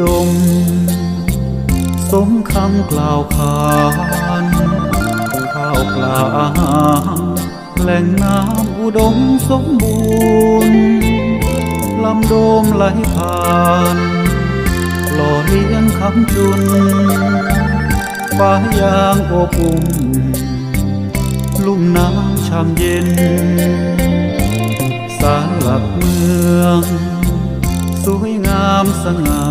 ดม สมคำกล่าวขานข้าวปลาอาหารแหล่งน้ำอุดมสมบูรณ์ลำโดมไหลผ่านหล่อเลี้ยงคำจุนฟ้ายางอบอุ่นลุ่มน้ำชามเย็น สารหลักเมือง สวยงามสง่า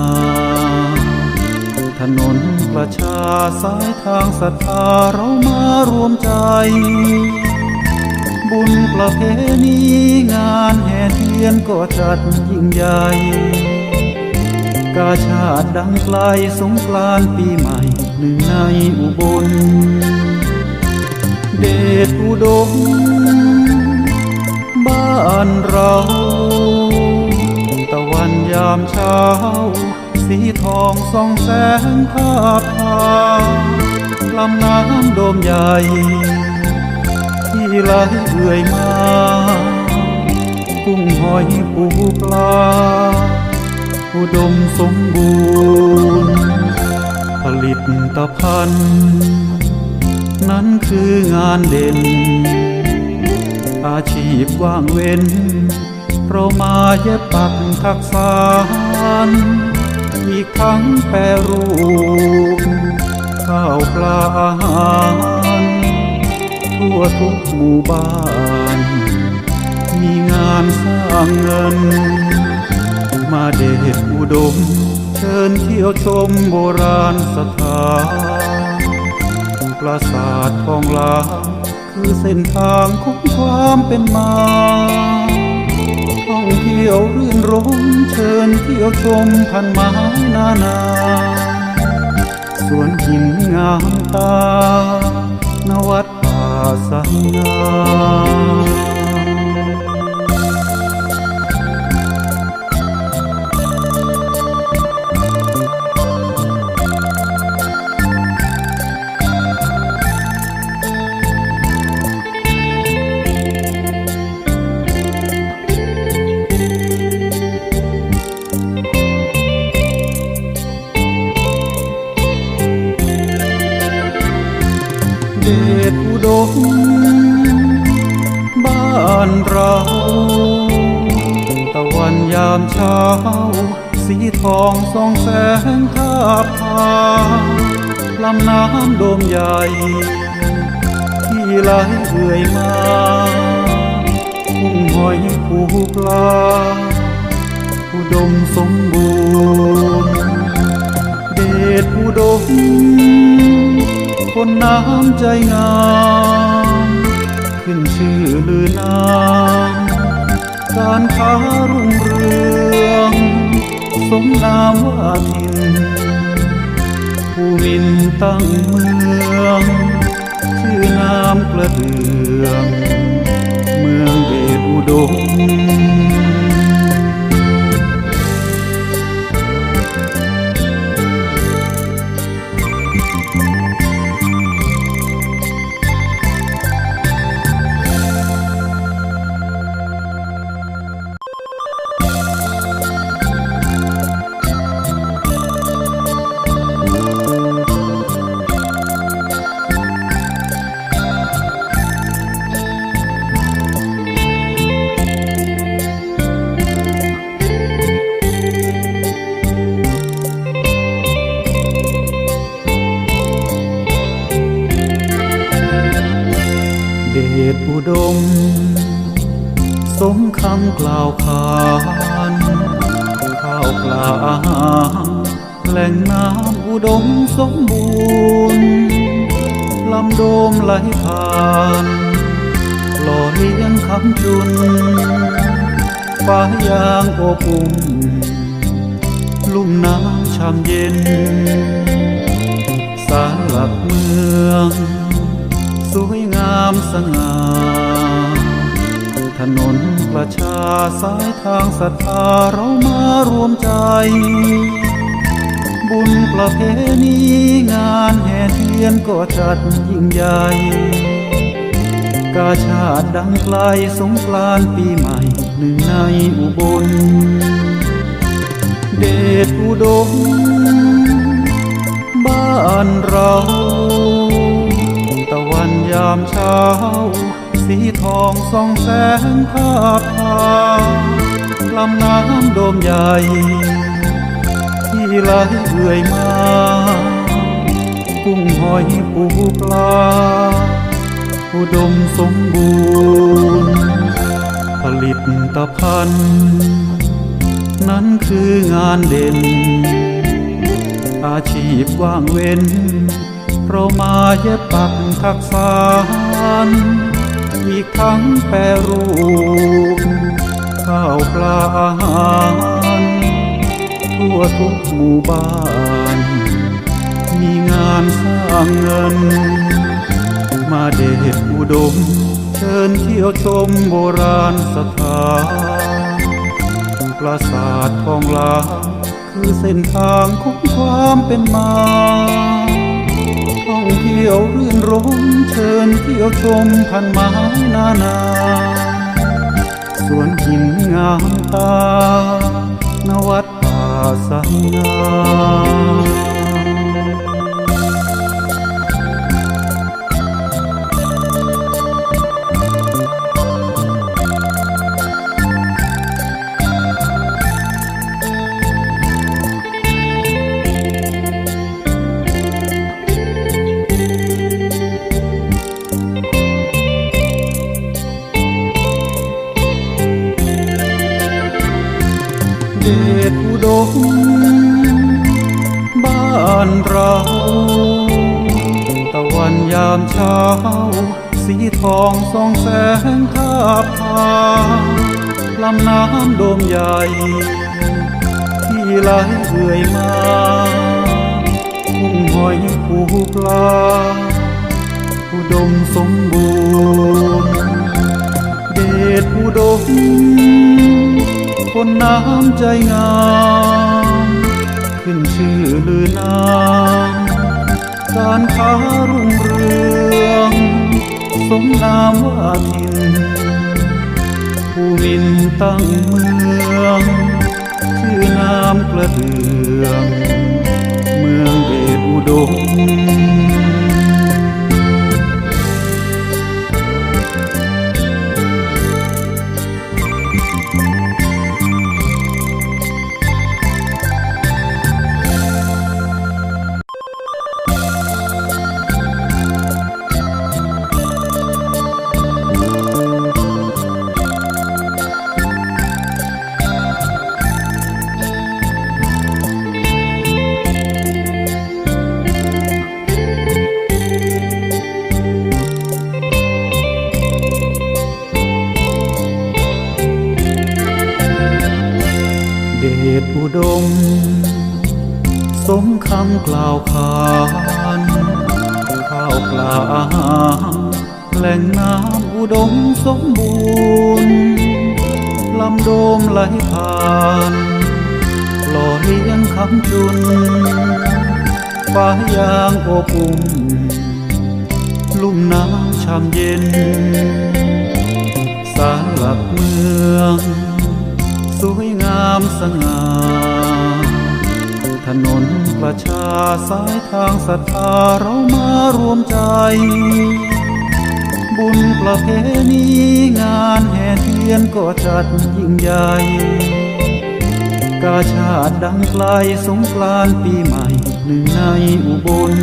ถนนประชาสายทางศรัทธาเรามารวมใจ บุญประเพณีงานแห่เทียนก็จัดยิ่งใหญ่ กาชาติดังไกลสงกรานปีใหม่หนึ่งในอุบล เดชอุดมบ้านเราามเช้า สีทองส่องแสงภาพพาลำน้ำโดมใหญ่ ที่ไหลเอื่อยมา กุ้งหอยปูปลา อุดมสมบูรณ์ ผลิตตภัณฑ์ นั้นคืองานเด่น อาชีพว่างเว้น เรามาเย็บปักทักษานอีกทั้งแปรรูปข้าวปลาอาหารทั่วทุกหมู่บ้าน มีงานสร้างเงิน มาเดชอุดม เชิญเที่ยวชมโบราณสถานปราสาททองหลางคือเส้นทางของความเป็นมา เที่ยวรื่นรมเชิญเที่ยวชมพันไม้นานาสวนหินงามตานวัดป่าสังงาามเช้า สีทองส่องแสงทาบทาลำน้ำโดมใหญ่ ที่ไหลเอื่อยมากุ้งหอยปูปลาอุดมสมบูรณ์ เดชอุดมคนน้ำใจงาม ขึ้นชื่อลือนาม การค้ารุ่งเรือง สมนามว่าทินผู้มินตั้งเมือง ดม สมคำกล่าวขานข้าวปลาอาหารแหล่งน้ำอุดมสมบูรณ์ลำโดมไหลผ่านหล่อเลี้ยงคำจุนฟ้ายางอบอุ่นลุ่มน้ำชามเย็น สารหลักเมือง สวยงามสง่า ถนนประชาสายทางศรัทธาเรามารวมใจ บุญประเพณีงานแห่เทียนก็จัดยิ่งใหญ่กาชาติดังไกลสงกรานปีใหม่หนึ่งในอุบล เดชอุดมบ้านเราามเช้า สีทองส่องแสงภาพพาลำน้ำโดมใหญ่ ที่ไหลเอื่อยมา กุ้งหอยปูปลา อุดมสมบูรณ์ ผลิตตภัณฑ์ นั้นคืองานเด่น อาชีพว่างเว้น เรามาเย็บปักทักษานอีกทั้งแปรรูปข้าวปลาอาหารทั่วทุกหมู่บ้าน มีงานสร้างเงิน มาเดชอุดม เชิญเที่ยวชมโบราณสถานปราสาททองลางคือเส้นทางของความเป็นมา ร่มเชิญเที่ยวชมพันไม้นานา สวนหินงามตา นวัดป่าสังงาม เดชอุดมบ้านเราตะวันยามเช้า สีทองส่องแสงทาบทาลำน้ำโดมใหญ่ ที่ไหลเอื่อยมากุ้งหอยปูปลาอุดมสมบูรณ์ เดชอุดม คนน้ำใจงาม ขึ้นชื่อลือนามการค้ารุ่งเรือง สมนามว่าทินผู้มินตั้งเมือง ชื่อนามกระเดือง เมืองเดชอุดม เดชอุดม สมคำกล่าวขานข้าวปลาอาหารแหล่งน้ำอุดมสมบูรณ์ลำโดมไหลผ่านหล่อเลี้ยงคำจุนฟ้ายางอบอุ่มลุ่มน้ำชามเย็น สารหลักเมือง สวยงามสง่า ถนนประชาสายทางศรัทธาเรามารวมใจ บุญประเพณีงานแห่เทียนก็จัดยิ่งใหญ่กาชาติดังไกลสงกรานต์ปีใหม่หนึ่งในอุบล